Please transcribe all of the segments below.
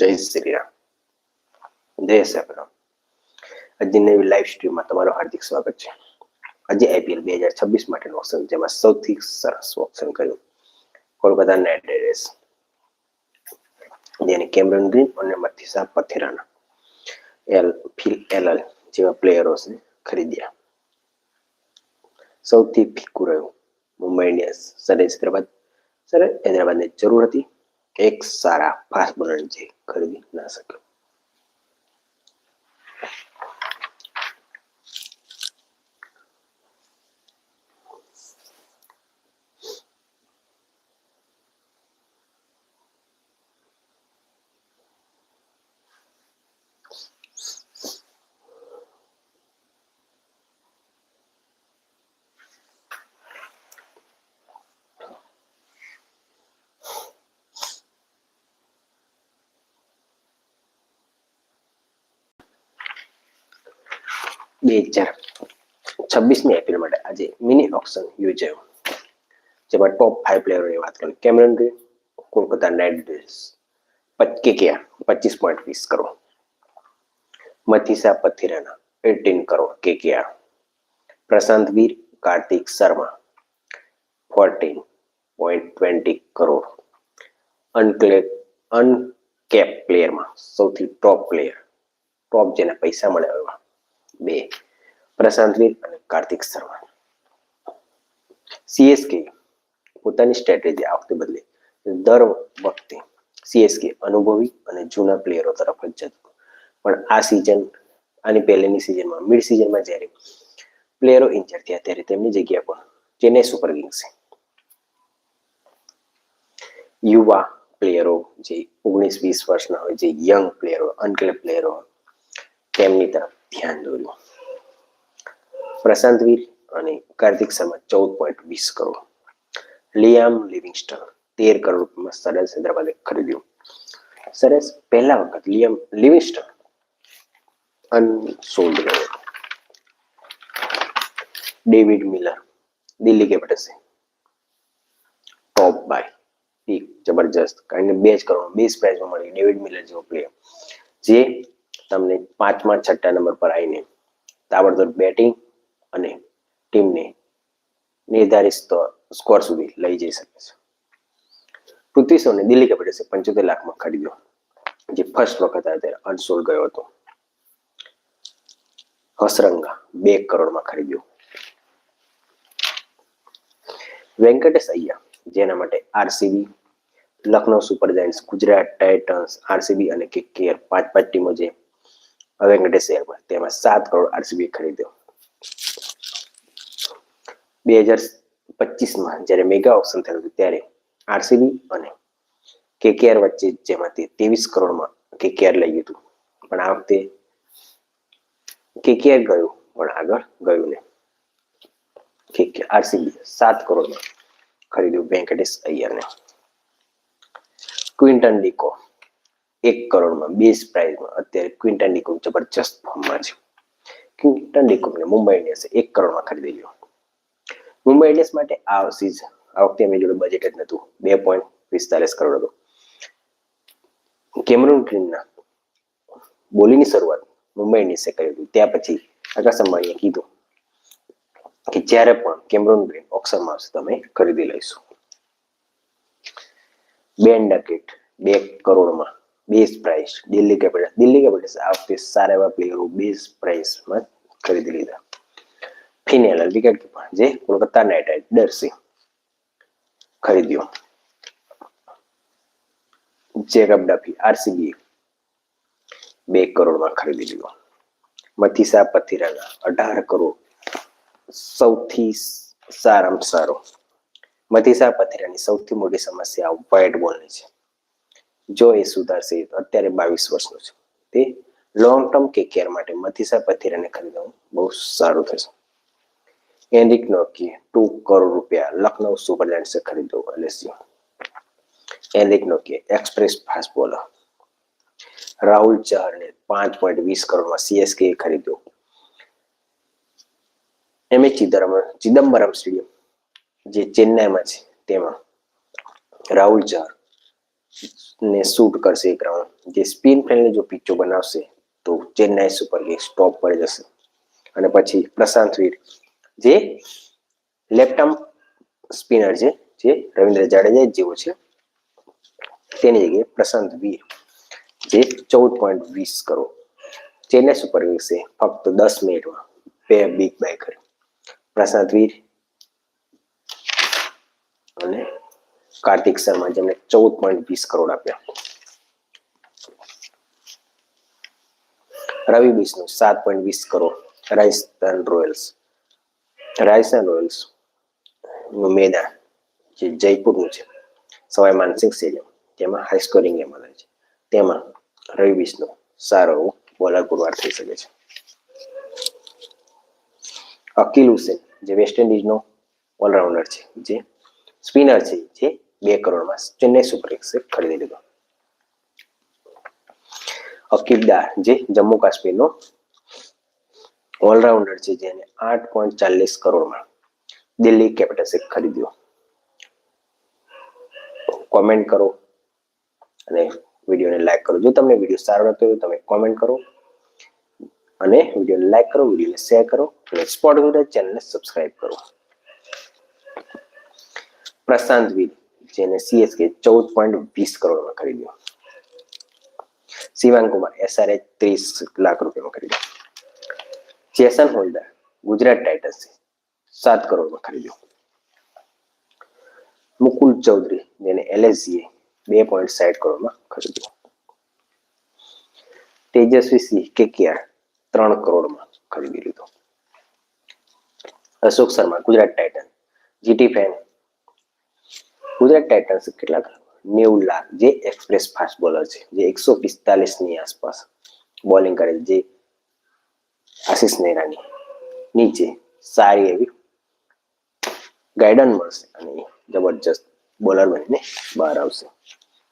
જય શ્રી રામ જય સાહેબ આજની નવી લાઈવ સ્ટ્રીમમાં તમારું હાર્દિક સ્વાગત છે. આજે આઈપીએલ બે હજાર છવ્વીસ માટેનું ઓપ્શન જેમાં સૌથી સરસ ઓપ્શન કર્યું કોલકાતા નાઇટ રાઇડર્સ જેને કેમરન ગ્રીન અને મથિસા પથેરાના એલ ફિલ એલએલ જેવા પ્લેયરોને ખરીદ્યા. સૌથી ફીકું રહ્યું મુંબઈ ઇન્ડિયન્સ સરેશ હૈદરાબાદ. સરે હૈદરાબાદને જરૂર હતી. એક સારા ફાસ્ટ બોલર જે ખરીદી ના શક્યો બે હજાર છવ્વીસમી એપ્રિલ માટે આજે મિની ઓક્શન યોજાયું જેમાં ટોપ ફાઈવ પ્લેયરોની વાત કરીએ Cameron Green Kolkata Knight Riders KKR પચીસ પોઈન્ટ વીસ crore Matheesha Pathirana eighteen crore KKR Prashant Veer Kartik Sharma fourteen point twenty crore અનક્લે uncap પ્લેયરમાં સૌથી ટોપ પ્લેયર ટોપ જેને પૈસા મળે એવા બે. પ્રશાંત વીર અને કાર્તિક શર્મા સીએસકે પોતાની સ્ટ્રેટેજી આ વખતે બદલે દર વખતે સીએસકે અનુભવી અને જૂના પ્લેયરો તરફ જ જતું. પણ આ સિઝન આની પહેલેની સિઝનમાં મિડ સિઝનમાં જ્યારે પ્લેયરો ઇન્જર થયા ત્યારે તેમની જગ્યા પર ચેન્નઈ સુપર કિંગ્સે યુવા પ્લેયરો જે ઓગણીસ વીસ વર્ષના હોય, જે યંગ પ્લેયરો અનક્લેબ પ્લેયરો તેમની તરફ ધ્યાન દોર્યું પ્રશાંત વીર અને કાર્તિક શર્મા ચૌદ પોઈન્ટ વીસ કરોડ. લિયામ લિવિંગસ્ટન તેર કરોડ રૂપિયામાં સરસ હૈદરાબાદે ખરીદ્યું. સરસ, પહેલા વખત લિયામ લિવિંગસ્ટન અનસોલ્ડ ગયો ડેવિડ મિલર, દિલ્હી કેપિટલ્સે ટોપ બાય પીક જબરજસ્ત. કારણ કે બે જ કરોડ બેસ પ્રાઇઝમાં મળી. ડેવિડ મિલર જેવો પ્લેયર જે તમને પાંચમા છઠ્ઠા નંબર પર આવીને તાબડતોડ બેટિંગ અને ટીમને નિર્ધારિત સ્કોર સુધી લઈ જઈ શકે છે. પૃથ્વી શોને દિલ્હી કેપિટલ્સે પંચોતેર લાખમાં ખરીદ્યો જે ફર્સ્ટ વખત અત્યારે ત્યારે ગયો હતો. હસરંગા બે કરોડમાં ખરીદ્યો વેંકટેશ અય્યા જેના માટે RCB Lucknow Super Giants, Gujarat Titans, RCB અને કેકેઆર પાંચ પાંચ ટીમો જે વેંકટેશ પર તેમાં સાત કરોડ આરસીબી ખરીદ્યો. બે હજાર પચીસમાં જ્યારે મેગા ઓપ્શન થયું હતું ત્યારે આરસીબી અને કેકેઆર વચ્ચે જેમાંથી ત્રેવીસ કરોડમાં કેકેઆર લઈ ગયું પણ આ વખતે કેકેઆર ગયું, પણ આગળ ગયું ને કે આરસીબી સાત કરોડમાં ખરીદ્યું. વેંકટેશ અય્યરને ક્વિન્ટન ડીકો એક કરોડમાં બેઝ પ્રાઇઝમાં અત્યારે ક્વિન્ટન ડિકોમ જબરજસ્ત ફોર્મમાં છે. ક્વિન્ટન ડિકોમને મુંબઈ ઇન્ડિયન્સે એક કરોડમાં ખરીદી લીધો મુંબઈ ઇન્ડિયન્સ માટે આ સીઝ આ વખતે એમની જોડે બજેટ જ નહોતું. બે પોઈન્ટ પિસ્તાલીસ કરોડ હતું. કેમરૂન ગ્રીનના બોલિંગની શરૂઆત મુંબઈ ઇન્ડિયન્સે કરી હતી. ત્યાં પછી આકાશ અંબાણીએ કીધું કે જ્યારે પણ કેમરૂન ગ્રીન ઓક્શનમાં આવશે, તમે ખરીદી લઈશું. બેન ડકેટ બે કરોડમાં base price Delhi Capitals Delhi Capitals આ વખતે સારા એવા પ્લેયરો બેઝ પ્રાઇસમાં ખરીદી લીધા. ફિનેલ વિકેટ કીપર જે કોલકાતા નાઇટ રાઇડર્સે ખરીદ્યો. જેકબ ડફી આરસીબી બે કરોડમાં ખરીદી લીધો. મથિસા પથિરાના અઢાર કરોડ. સૌથી સારામાં સારો. મથિસા પથિરાની સૌથી મોટી સમસ્યા વ્હાઇટ બોલની છે. જો એ સુધારશે અત્યારે બાવીસ વર્ષનો છે. તે લોંગ ટર્મ કે કેર માટે મથિસા પથિરાને ખરીદવું બહુ સારું થશે. એન્ડિક નોકીએ ટુ કરોડ રૂપિયા, લખનઉ સુપર જાયન્ટ્સે ખરીદ્યો એલએસજી એન્રિક નોકીએ એક્સપ્રેસ ફાસ્ટ બોલર રાહુલ ચહરને પાંચ પોઈન્ટ વીસ કરોડમાં સીએસકે ખરીદ્યો. M A Chidambaram Chidambaram stadium, જે ચેન્નાઈમાં છે, તેમાં રાહુલ ચહર ને શૂટ કરશે એક રાઉન્ડ જે સ્પિન ફેલને જો પિચો બનાવશે, તો ચેન્નાઈ સુપર કિંગ્સ ટોપ પર જશે. અને પછી પ્રશાંત વીર, જે લેફ્ટ આર્મ સ્પિનર છે, જે રવિન્દ્ર જાડેજા જેવો છે. તેની જગ્યાએ પ્રશાંત વીર, જે ચૌદ પોઈન્ટ વીસ કરો ચેન્નાઈ સુપર કિંગ્સે ફક્ત દસ મિનિટમાં બે બિગ બાય કર્યો પ્રશાંત વીર અને કાર્તિક શર્મા જેમને ચૌદ પોઈન્ટ વીસ કરોડ આપ્યા. રવિ બિસ્નુ, સાત પોઈન્ટ વીસ કરોડ. રાજસ્થાન રોયલ્સ. રાજસ્થાન રોયલ્સનું મેદાન જે જયપુરનું છે, સવાઈ માનસિંહ સ્ટેડિયમ. તેમાં હાઈ સ્કોરિંગ ગેમ આવે છે. તેમાં રવિ બિસ્નુ સારો એવો બોલર પુરવાર થઈ શકે છે. અકીલ હુસેન, જે વેસ્ટ ઇન્ડિઝનો ઓલરાઉન્ડર છે, જે સ્પિનર છે, જે બે કરોડમાં ચેન્નઈ સુપર ખરીદી લીધો. અકીબદાર જે જમ્મુ કાશ્મીરનો ઓલરાઉન્ડર છે, જેને આઠ પોઈન્ટ ચાલીસ કરોડમાં દિલ્હી કેપિટલ્સે ખરીદ્યો. કોમેન્ટ કરો અને વિડીયોને લાઈક કરો. જો તમને વીડિયો સારો લાગતો હોય તમે કોમેન્ટ કરો અને વિડીયોને લાઈક કરો, વિડીયોને શેર કરો અને સ્પોટ ચેનલને સબસ્ક્રાઇબ કરો. પ્રશાંત વીર જેને સીએસકે ચૌદ પોઈન્ટ વીસ કરોડમાં ખરીદ્યો શિવાંગ કુમાર એસઆરએ ત્રીસ લાખ રૂપિયામાં ખરીદ્યો જેસન હોલ્ડર, ગુજરાત ટાઇટન્સ સાત કરોડમાં ખરીદ્યો મુકુલ ચૌધરી, જેને એલએસજીએ બે પોઈન્ટ સાઠ કરોડમાં ખરીદ્યો તેજસ્વી સિંહ, કેકેઆર, ત્રણ કરોડમાં ખરીદી લીધો. Ashok Sharma, Gujarat Titan GT fan Gujarat Titans કેટલાક નેવું લાખ, જે એક્સપ્રેસ ફાસ્ટ બોલર છે, જે એકસો પિસ્તાલીસની આસપાસ બોલિંગ કરે છે, જે આશિષ નેહરાની નીચે, સારી એવી ગાઈડન્સ મળશે અને જબરજસ્ત બોલર બનીને બહાર આવશે.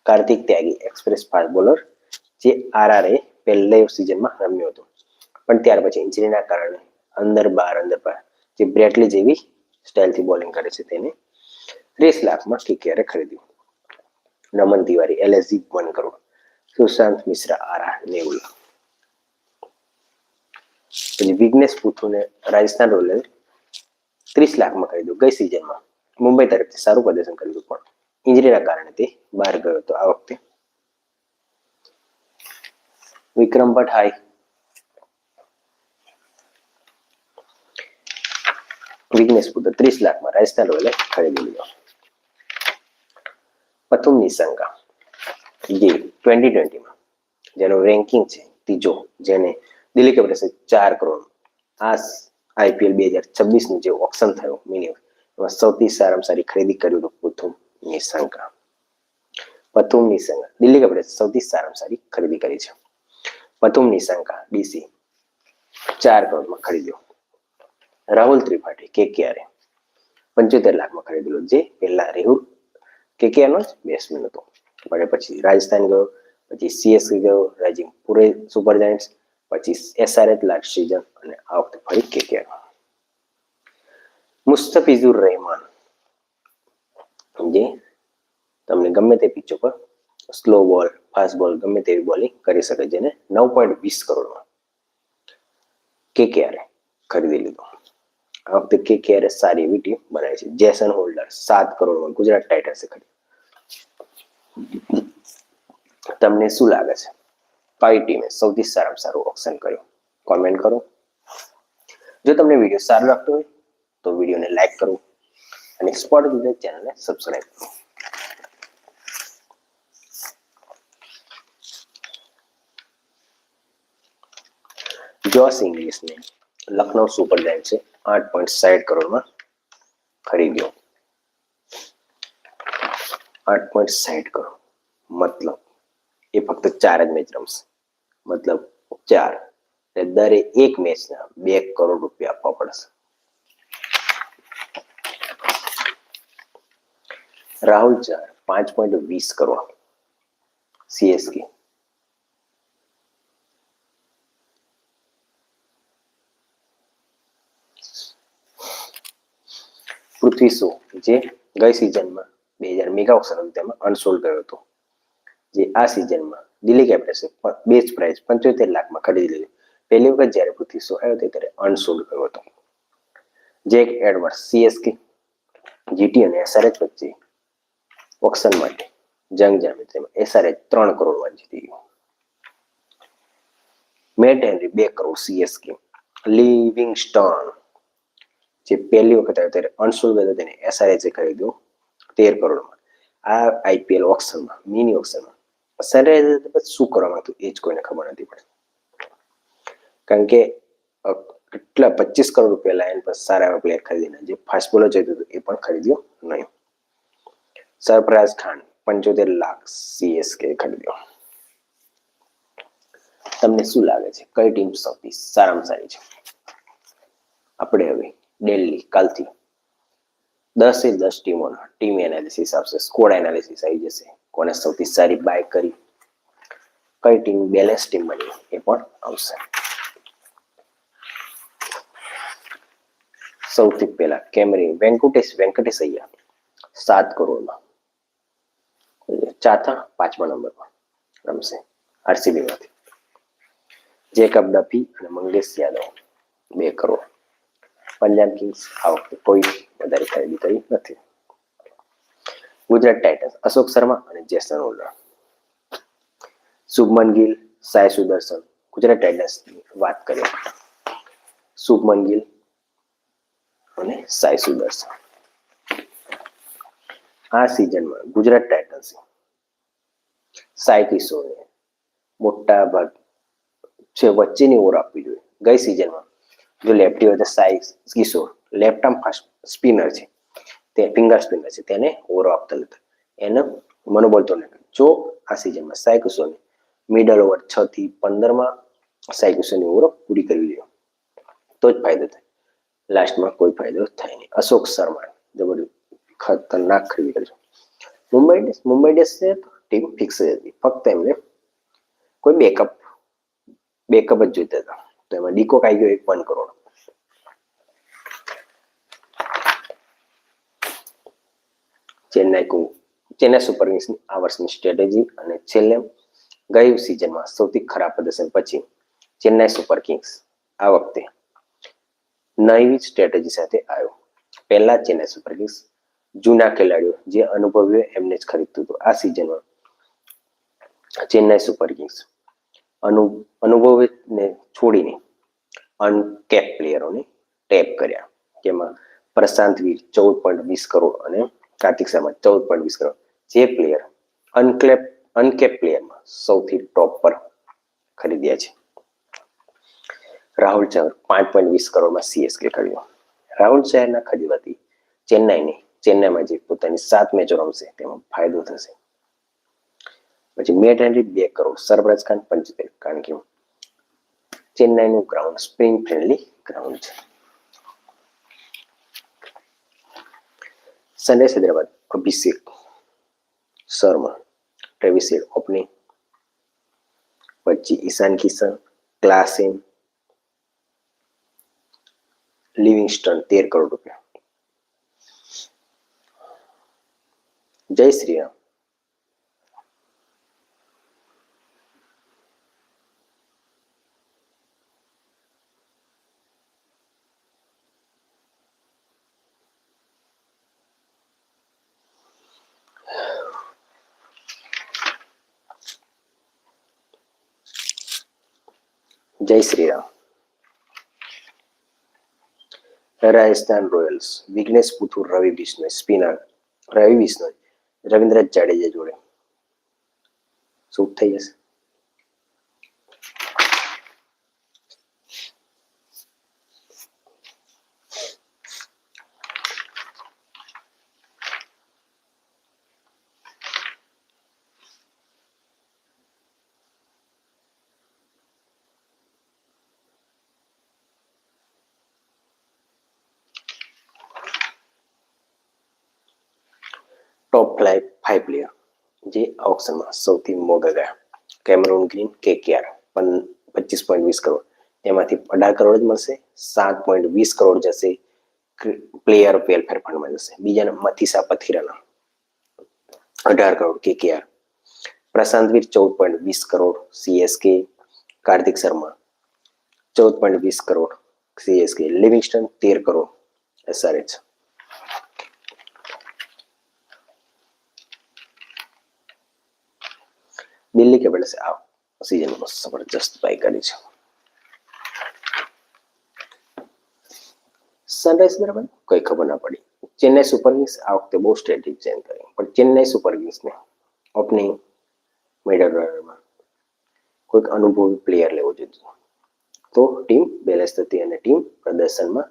Kartik Tyagi express fast bowler જે આરઆરએ પહેલે સિઝનમાં રમ્યો હતો. પણ ત્યાર પછી ઇન્જરીના કારણે અંદર બહાર અંદર બહાર, જે બ્રેટલી જેવી સ્ટાઇલથી બોલિંગ કરે છે તેને ત્રીસ લાખમાં કેકેઆરે ખરીદ્યું નમન તિવારી એલએસજી વન કરોડ સુશાંત મિશ્રા, આરા નેવું લાખ પછી વિઘ્નેશ પુથુને રાજસ્થાન રોયલ ત્રીસ લાખમાં ખરીદ્યું. ગઈ સિઝનમાં. મુંબઈ તરફથી સારું પ્રદર્શન કર્યું પણ ઇન્જરીના કારણે તે બહાર ગયો હતો આ વખતે. વિક્રમ ભટ્ટ વિઘ્નેશ પુત્ર ત્રીસ લાખમાં રાજસ્થાન રોયલે ખરીદી લીધો. પ્રથમ નિશંકા જે ટ્વેન્ટી ટ્વેન્ટીમાં જેનો રેન્કિંગ છે, ત્રીજો, જેને દિલ્હી કેપિટલ્સે ચાર કરોડ. આ આઈપીએલ બે હજાર છવ્વીસનું જે ઓપ્શન થયું મિનિમમ એમાં સૌથી સારામાં સારી ખરીદી કર્યું હતું પ્રથમ નિશંકા પ્રથમ નિશંકા દિલ્હી કેપિટલ્સ સૌથી સારામાં સારી ખરીદી કરી છે. પ્રથમ નિશંકા ડીસી, ચાર કરોડમાં ખરીદ્યો. રાહુલ ત્રિપાઠી કે ક્યારે પંચોતેર લાખમાં ખરીદેલો જે પહેલા રેહુલ કેકેઆરનો જ? બેટ્સમેન હતો પણ પછી રાજસ્થાન ગયો, પછી સીએસકે ગયો રાજીવ પુરે સુપર જાયન્ટ્સ પછી એસઆરએચ લાસ્ટ સિઝન અને આ વખતે ફરી કેકેઆર મુસ્તફિઝુર રહેમાન. જે તમને ગમે તે પિચો પર સ્લો બોલ ફાસ્ટ બોલ ગમે તેવી બોલિંગ કરી શકે, જેને નવ પોઈન્ટ વીસ કરોડમાં કેકેઆરે ખરીદી લીધો. આ વખતે કેકેઆરે સારી એવી ટીમ બનાવી છે. જેસન હોલ્ડર, સાત કરોડમાં ગુજરાત ટાઇટન્સે ખરીદી તમને શું લાગે છે? કઈ ટીમે સૌથી સારામાં સારું ઓપ્શન કર્યું? કોમેન્ટ કરો. જો તમને વીડિયો સારો લાગતો હોય, તો વિડીયોને લાઈક કરો અને સ્પોટ ગુજરાત ચેનલને સબસ્ક્રાઈબ કરો. જોસ ઇંગ્લિશને લખનઉ સુપર જાયન્ટ્સે આઠ પોઈન્ટ સાઠ કરોડમાં ખરીદ્યો આઠ પોઈન્ટ સાઠ કરોડ મતલબ એ ફક્ત ચાર જ મેચ રમશે મતલબ ચાર એટલે દરે એક મેચના બે કરોડ રૂપિયા આપવા પડશે રાહુલ ચાર પાંચ પોઈન્ટ વીસ કરોડ સીએસકે શો જે ગઈ સિઝનમાં બે હજાર મેગા ઓક્શન તેમાં અનસોલ્ડ ગયો હતો. જે આ સિઝનમાં દિલ્હી કેપિટલ્સે બેચ પ્રાઇસ પંચોતેર લાખમાં ખરીદી લીધી. પહેલી વખત જ્યારે પૃથ્વી શો આવ્યો ત્યારે અનસોલ્ડ ગયો હતો. જેક એડવર્ડ સીએસકે જીટી અને એસઆરએચ વચ્ચે ઓક્શન માટે જંગ જામી તેમાં એસઆરએચ ત્રણ કરોડમાં જીતી ગયું. મેટ હેનરી બે કરોડ સીએસકે. લિવિંગસ્ટન જે પહેલી વખત આવ્યો ત્યારે અનસોલ્ડ હતો તેને એસઆરએચે ખરીદ્યો તેર કરોડમાં આ આઈપીએલ ઓક્શનમાં મિની ઓક્શનમાં સનરાઈઝર્સ શું કરવા માંગતું એ જ કોઈને ખબર નથી પડતી કારણ કે કેટલા પચીસ કરોડ રૂપિયા લાયન પર સારા એવા પ્લેયર ખરીદીને જે ફાસ્ટ બોલર જોઈતું હતું એ પણ ખરીદ્યો નહીં. સરફરાઝ ખાન પંચોતેર લાખ સીએસકે ખરીદ્યો. તમને શું લાગે છે? કઈ ટીમ સૌથી સારામાં સારી છે? આપણે હવે દિલ્હી કાલથી. દસે દસ ટીમોના, ટીમ એનાલિસિસ આવશે, સ્કોડ એનાલિસિસ આવી જશે. કોને સૌથી સારી બાય કરી, કઈ ટીમ બેલેન્સ ટીમ બની, એ પણ આવશે. સૌથી પહેલા કેમરી, વેંકટેશ વેંકટેશ અય્યા સાત કરોડમાં. ચાથા, પાંચમા નંબરમાં, રમશે આરસીબીમાંથી જેકબ ડફી અને મંગેશ યાદવ, બે કરોડ. પંજાબ કિંગ્સ આ વખતે કોઈ વધારે ખરીદી કરી નથી. ગુજરાત ટાઇટન્સ, અશોક શર્મા અને જેસન હોલ્ડર શુભમન ગિલ સાય સુદર્શન, ગુજરાત ટાઇટન્સની વાત કરીએ. શુભમન ગિલ અને સાય સુદર્શન. આ સિઝનમાં ગુજરાત ટાઇટન્સ સાય કિશોરને મોટા ભાગ છે વચ્ચેની ઓર આપવી જોઈએ. ગઈ સિઝનમાં જો લેફ્ટી હોય તો Sai Kishore left arm fast spinner છે. તે ફિંગર સ્પિનર છે. તેને ઓવર આપતો નથી એને મનોબળ તો નહીં જો આ સિઝનમાં સાઈ કિશોરને મિડલ ઓવર છ થી પંદરમાં સાઈ કિશોરની ઓવર પૂરી કરવી જોઈએ તો જ ફાયદો થાય. લાસ્ટમાં કોઈ ફાયદો થાય નહીં. અશોક શર્મા જબરજસ્ત ખતરનાક ખરીદી કરજો મુંબઈ ઇન્ડિયન્સ મુંબઈ ઇન્ડિયન્સને ટીમ ફિક્સ જ હતી. ફક્ત એમને કોઈ બેકઅપ બેકઅપ જ જોઈતા હતા. તો એમાં ડીકોક આવી ગયો એક વન કરોડ. ચેન્નાઈ કુ ચેન્નાઈ સુપર કિંગ્સની આ વર્ષની સ્ટ્રેટેજી અને છેલ્લે ગઈ સિઝનમાં સૌથી ખરાબ પ્રદર્શન પછી ચેન્નાઈ સુપર કિંગ્સ આ વખતે નવી સ્ટ્રેટેજી સાથે આવ્યો. પહેલા ચેન્નાઈ સુપર કિંગ્સ જૂના ખેલાડીઓ જે અનુભવીઓ એમને જ ખરીદતું હતું આ સિઝનમાં ચેન્નાઈ સુપર કિંગ્સ અનુ અનુભવિતને છોડીને અનકેપ પ્લેયરોને ટેપ કર્યા. જેમાં પ્રશાંત વીર ચૌદ પોઈન્ટ વીસ કરોડ અને કાર્તિક શર્મા ચૌદ પોઈન્ટ વીસ કરોડ. જે પ્લેયર અનકેપ અનકેપ પ્લેયરમાં સૌથી ટોપ પર ખરીદ્યા છે. રાહુલ ચહર પાંચ પોઈન્ટ વીસ કરોડમાં સીએસકે ખરીદ્યો. રાહુલ શહેરના ખરીદવાથી ચેન્નાઈને, ચેન્નાઈમાં જે પોતાની સાત મેચો રમશે તેમાં ફાયદો થશે. પછી મેટ હેનરી બે કરોડ, સરબરાજ ખાન પંચોતેર, કારણ કે ચેન્નાઈનું ગ્રાઉન્ડ સ્પ્રિંગ ફ્રેન્ડલી ગ્રાઉન્ડ છે. Sunrise Hyderabad, Abhishek Sharma Travis Head opening, પછી ઈશાન કિશન, ક્લાસિન, લિવિંગસ્ટન તેર કરોડ રૂપિયા. જય શ્રી જય શ્રી રામ રાજસ્થાન રોયલ્સ, વિઘ્નેશ પુથુર, રવિ બિશ્નોઈ સ્પિનર રવિ બિશ્નોઈ રવિન્દ્ર જાડેજા જોડે. શૂટ થઈ જશે? ટોપ ફ્લાય ફાઈવ પ્લેયર જે આ સૌથી મોગા ગયા. કેમરોન ગ્રીન કેકેઆર પચીસ પોઈન્ટ વીસ કરોડ. એમાંથી અઢાર કરોડ જ મળશે, સાત પોઈન્ટ વીસ કરોડ જશે પ્લેયર વેલફેર ફંડમાં જશે. બીજાના મથિસા પથિરાના. અઢાર કરોડ કેકેઆર પ્રશાંત વીર ચૌદ પોઈન્ટ વીસ કરોડ સીએસકે કાર્તિક શર્મા, ચૌદ પોઈન્ટ વીસ કરોડ સીએસકે લિવિંગસ્ટન તેર કરોડ એસઆરએચ દિલ્હી કેપિટલ્સે આ સિઝનમાં જબરજસ્ત બાય કરી છે. સનરાઈઝ બરાબર? કોઈ ખબર ના પડી. ચેન્નાઈ સુપર કિંગ્સ આ વખતે બહુ સ્ટ્રેટેજી ચેન્જ કરી પણ ચેન્નાઈ સુપર કિંગ્સને ઓપનિંગ મિડલ ઓર્ડરમાં કોઈક અનુભવી પ્લેયર લેવો જોઈએ. તો ટીમ બેલેન્સ થતી અને ટીમ પ્રદર્શનમાં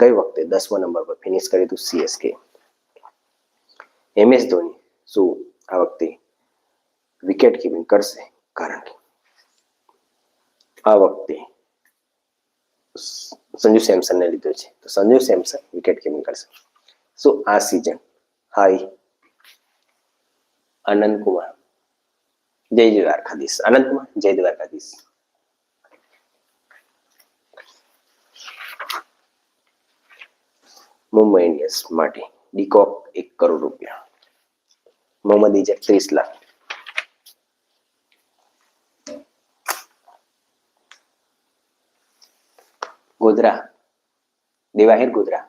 ગઈ વખતે દસમા નંબર પર ફિનિશ કર્યું હતું સીએસકે એમએસ ધોની શું આ વખતે વિકેટ કીપિંગ કરશે, કારણ કે આ વખતે સંજુ સેમસનને લીધો છે. તો સંજુ સેમસન વિકેટ કીપિંગ કરશે. સો આ સિઝન હાઈ આનંદ કુમાર. જય દ્વારકાધીશ. આનંદ કુમાર, જય દ્વારકાધીશ. મુંબઈ ઇન્ડિયન્સ માટે ડીકોક એક કરોડ રૂપિયા. મોહમ્મદ ઇજર ત્રીસ લાખ. ગોધરા દેવાહીર ગોધરા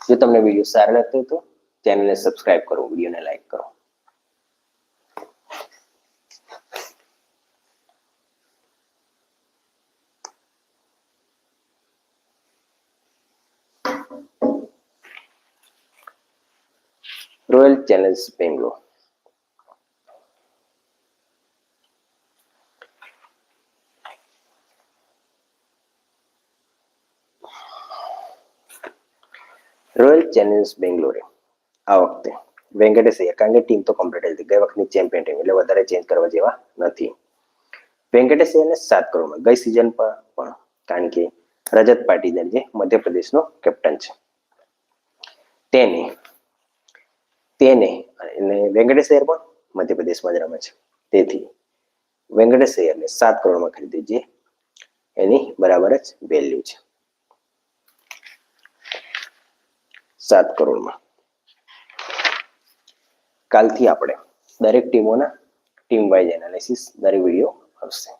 જો તમને વીડિયો સારો લાગતો હોય તો ચેનલને સબસ્ક્રાઇબ કરો, વિડીયોને લાઈક કરો. રોયલ ચેલેન્જ બેંગ્લોર રોયલ બેંગ્લોરે આ વખતે વેંકટેશ અય્યર કારણ કે ટીમ તો કમ્પ્લીટ હતી ગઈ વખતની ચેમ્પિયન ટીમ એટલે વધારે ચેન્જ કરવા જેવા નથી વેંકટેશ અય્યરને સાત કરોડમાં ગઈ સિઝન પર પણ કારણ કે રજત પાટીદાર જે મધ્યપ્રદેશનો કેપ્ટન છે તેને તેને અને વેંકટેશ અય્યર પણ મધ્યપ્રદેશમાં જ રમે છે તેથી વેંકટેશ અય્યરને સાત કરોડમાં ખરીદી જે એની બરાબર જ વેલ્યુ છે સાત કરોડમાં. કાલથી આપણે દરેક ટીમોના ટીમ વાઇઝ એનાલિસિસ દરેક વીડિયો આવશે.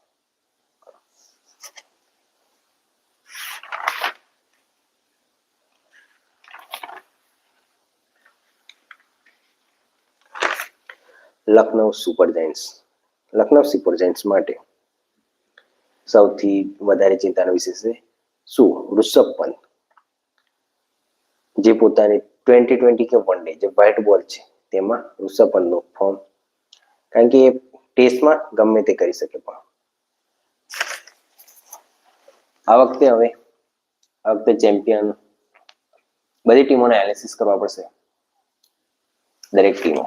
Lucknow Super Giants. Lucknow Super Giants માટે સૌથી વધારે ચિંતાનો વિષય છે શું? ઋષભ પંત. જે પોતાની ટ્વેન્ટી ટ્વેન્ટી કે વન ડે જે વ્હાઇટ બોલ છે, તેમાં ઋષભ પંતનું ફોર્મ કારણ કે એ ટેસ્ટમાં ગમે તે કરી શકે પણ. આ વખતે હવે, આ વખતે ચેમ્પિયન બધી ટીમોને એનાલિસિસ કરવા પડશે. દરેક ટીમો.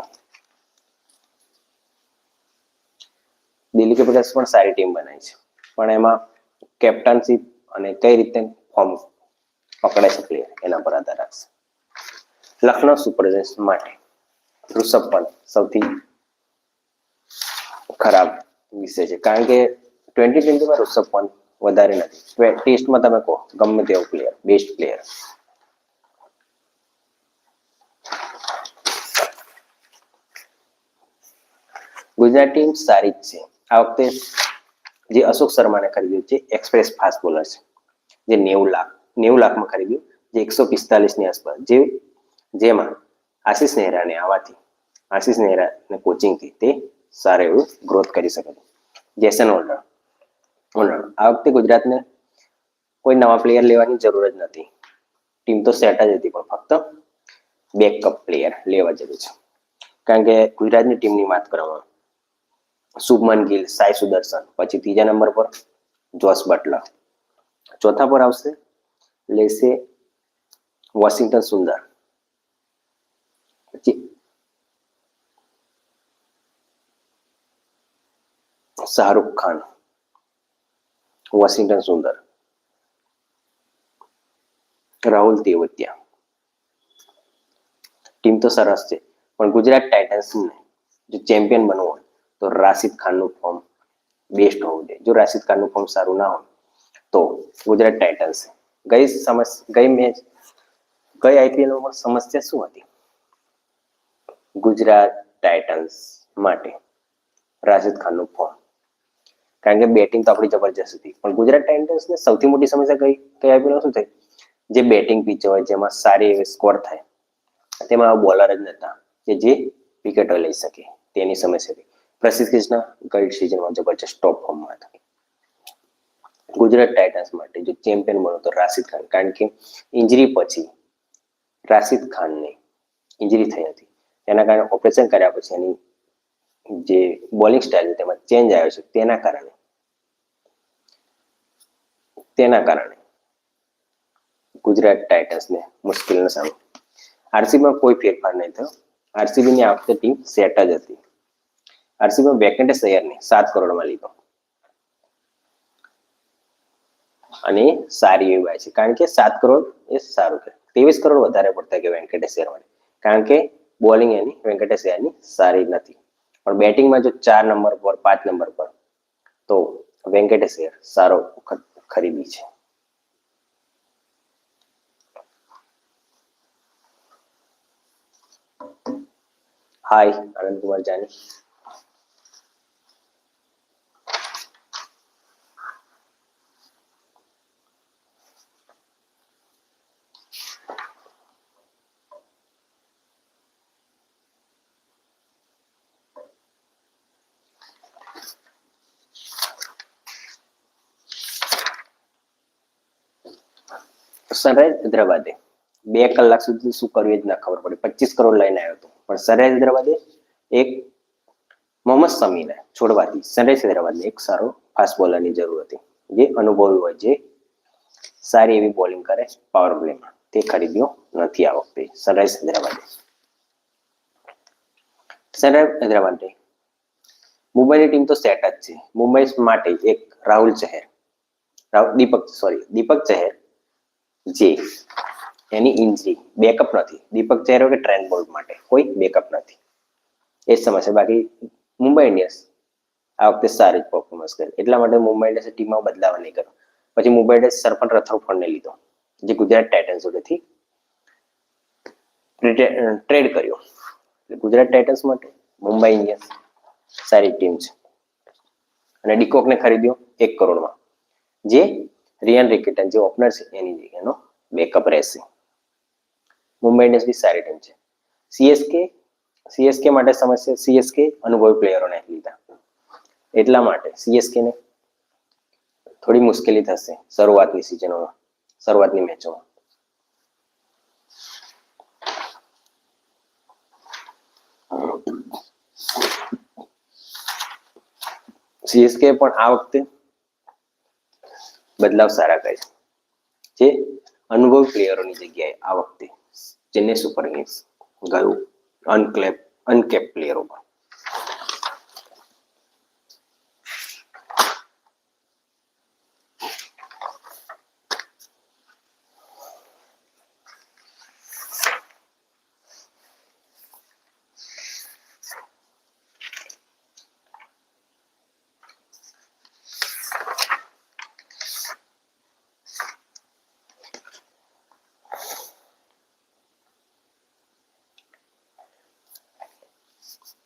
દિલ્હી કેપિટલ્સ પણ સારી ટીમ બનાવી છે. પણ એમાં કેપ્ટનશીપ અને કઈ રીતે ફોર્મ પકડાઈ શકે એના પર આધાર રાખશે લખનઉ સુપર જાયન્ટ્સ માટે ઋષભ પંત સૌથી ખરાબ વિષય છે કારણ કે ટ્વેન્ટી ટ્વેન્ટીમાં ઋષભ પંત વધારે નથી ટેસ્ટમાં તમે કહો ગમે તેવો player best player Gujarat team સારી જ છે આ વખતે જે અશોક શર્માને ખરીદ્યું છે એક્સપ્રેસ ફાસ્ટ બોલર છે જે નેવું લાખ નેવું લાખમાં ખરીદ્યું, જે એકસો પિસ્તાલીસની આસપાસ. જે, જેમાં આશીષ નેહરાને આવવાથી, આશીષ નેહરાને કોચિંગથી તે સારું એવું ગ્રોથ કરી શકે છે. જેસન ઓલ્ડર ઓલ્ડર આ વખતે ગુજરાતને કોઈ નવા પ્લેયર લેવાની જરૂર જ નથી. ટીમ તો સેટ જ હતી, પણ ફક્ત બેકઅપ પ્લેયર લેવા જરૂર છે. કારણ કે ગુજરાતની ટીમની વાત કરવામાં, શુભમન ગિલ, સાઈ સુદર્શન, પછી ત્રીજા નંબર પર જોસ બટલર. ચોથા પર આવશે લેશે વોશિંગ્ટન સુંદર પછી શાહરુખ ખાન વોશિંગ્ટન સુંદર રાહુલ તેવતિયા ટીમ તો સરસ છે પણ ગુજરાત ટાઇટન્સને જો ચેમ્પિયન બનવું હોય તો રાશિદ ખાનનું ફોર્મ બેસ્ટ હોવું જોઈએ જો રાશિદ ખાનનું ફોર્મ સારું ના હોય તો ગુજરાત ટાઇટન્સ ગઈ સમસ્યા, ગઈ મેચ, ગઈ આઈપીએલ સમસ્યા શું હતી? ગુજરાત ટાઇટન્સ માટે રાશિદ ખાનનું ફોર્મ કારણ કે બેટિંગ તો આપણી જબરજસ્ત હતી. પણ ગુજરાત ટાઇટન્સને સૌથી મોટી સમસ્યા કઈ? કઈ આઈપીએલ શું થઈ જે બેટિંગ પીચ હોય, જેમાં સારી એવી સ્કોર થાય, તેમાં બોલર જ નતા કે જે વિકેટો લઈ શકે. તેની સમસ્યા હતી. પ્રસિદ્ધ કૃષ્ણ ગઈ સિઝનમાં જબરજસ્ત ટોપ ફોર્મમાં હતા. ગુજરાત ટાઇટન્સ માટે જો ચેમ્પિયન બન્યો તો રાશિદ ખાન. કારણ કે ઇન્જરી પછી રાશિદ ખાનને ઇન્જરી થઈ હતી. એના કારણે ઓપરેશન કર્યા પછી એની જે બોલિંગ સ્ટાઇલ તેમાં ચેન્જ આવ્યો છે. તેના કારણે તેના કારણે ગુજરાત ટાઇટન્સને મુશ્કેલીનો સામનો. આરસીબીમાં કોઈ ફેરફાર નહીં થયો. આરસીબીની આ વખતે ટીમ સેટ જ હતી. આરસીબીમાં વેકેન્ટ સૈયરને સાત કરોડમાં લીધો. અને સારી એવી વાત છે. કારણ કે સાત કરોડ એ સારું છે. ત્રેવીસ કરોડ વધારે પડતા કે વેંકટેશ અય્યર કારણ કે બોલિંગ એની વેંકટેશ અય્યરની સારી નથી. પણ બેટિંગમાં જો ચાર નંબર પર, પાંચ નંબર પર, તો વેંકટેશ અય્યર સારો ખરીદી છે. હાય આનંદ કુમાર જાની. સનરાઈઝ હૈદરાબાદે. બે કલાક સુધી શું કર્યું એ જ ના ખબર પડી. પચીસ કરોડ લઈને આવ્યો હતો. પણ સનરાઈઝ હૈદરાબાદે એક મોહમ્મદ સમીને છોડવાથી. સનરાઈઝ હૈદરાબાદને એક સારો ફાસ્ટ બોલરની જરૂર હતી. જે અનુભવી હોય, જે સારી એવી બોલિંગ કરે પાવર પ્લેમાં તે ખરીદ્યો નથી આ વખતે સનરાઈઝ હૈદરાબાદે. સનરાઈઝ હૈદરાબાદે. મુંબઈની ટીમ તો સેટ જ છે. મુંબઈ માટે એક રાહુલ ચહેર. રાહુલ દીપક સોરી દીપક ચહેર જે. એની ઇન્જરી બેકઅપ નથી. દીપક ચહેરો કે ટ્રેન બોલ્ટ માટે? કોઈ બેકઅપ નથી. એ જ સમસ્યા. બાકી મુંબઈ ઇન્ડિયન્સ આ વખતે સારી જ પરફોર્મન્સ કરી. એટલા માટે મુંબઈ ઇન્ડિયન્સે ટીમમાં બદલાવ નહીં કર્યો પછી મુંબઈ ઇન્ડિયન્સ સરપંચ રથોફળને લીધો, જે ગુજરાત ટાઇટન્સ જોડેથી ટ્રેડ કર્યો. ગુજરાત ટાઇટન્સ માટે મુંબઈ ઇન્ડિયન્સ સારી ટીમ છે. અને ડીકોકને ખરીદ્યો એક કરોડમાં. જે રિયન રિકેટન જે ઓપનર છે, એની જગ્યાનો બેકઅપ રહેશે. મુંબઈ ઇન્ડિયન્સ બી સારી ટીમ છે. સીએસકે સીએસકે માટે સમસ્યા સીએસકે અનુભવી પ્લેયરોને લીધા. એટલા માટે સીએસકે ને થોડી મુશ્કેલી થશે શરૂઆતની સિઝનોમાં શરૂઆતની મેચોમાં સીએસકે પણ આ વખતે બદલાવ સારા કહે છે. જે અનુભવ પ્લેયરોની જગ્યાએ આ વખતે ચેન્નઈ સુપર કિંગ્સ ગયું અનક્લેપ, અનકેપ પ્લેયરો પર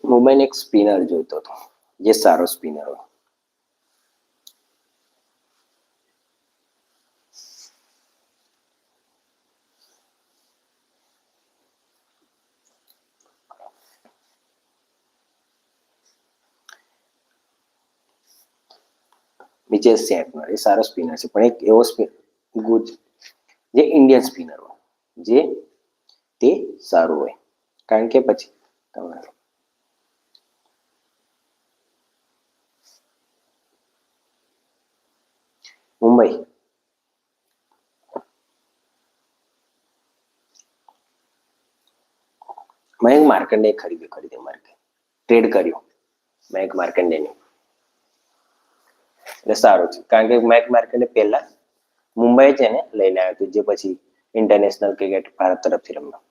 મુંબઈને એક સ્પિનર જોઈતો હતો. જે સારો સ્પિનર હોય. મિચેલ સેટનર એ સારો સ્પિનર છે. પણ એક એવો સ્પિન ગુજ, જે ઇન્ડિયન સ્પિનર હોય, જે તે સારું હોય. કારણ કે પછી તમારે મુંબઈ. મયંક માર્કંડે ખરીદ્યો ખરીદ્યો માર્કેટ ટ્રેડ કર્યો મયંક માર્કંડેને. એટલે સારું છે કારણ કે મયંક માર્કંડે પહેલા મુંબઈ છે ને લઈને આવ્યો હતો, જે પછી ઇન્ટરનેશનલ ક્રિકેટ ભારત તરફથી રમ્યો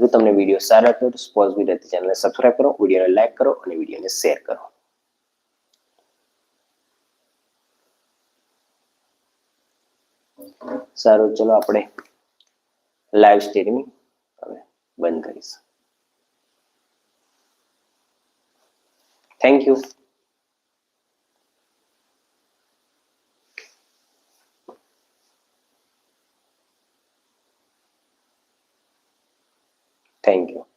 જો તમને વીડિયો સારા લાગ્યો તો સ્પોર્ટ્સ બી રહેતી ચેનલને સબસ્ક્રાઇબ કરો, વિડીયોને લાઇક કરો અને વિડીયોને શેર કરો. સારું, ચલો આપણે લાઈવ સ્ટ્રીમિંગ હવે બંધ કરીશું. Thank you thank you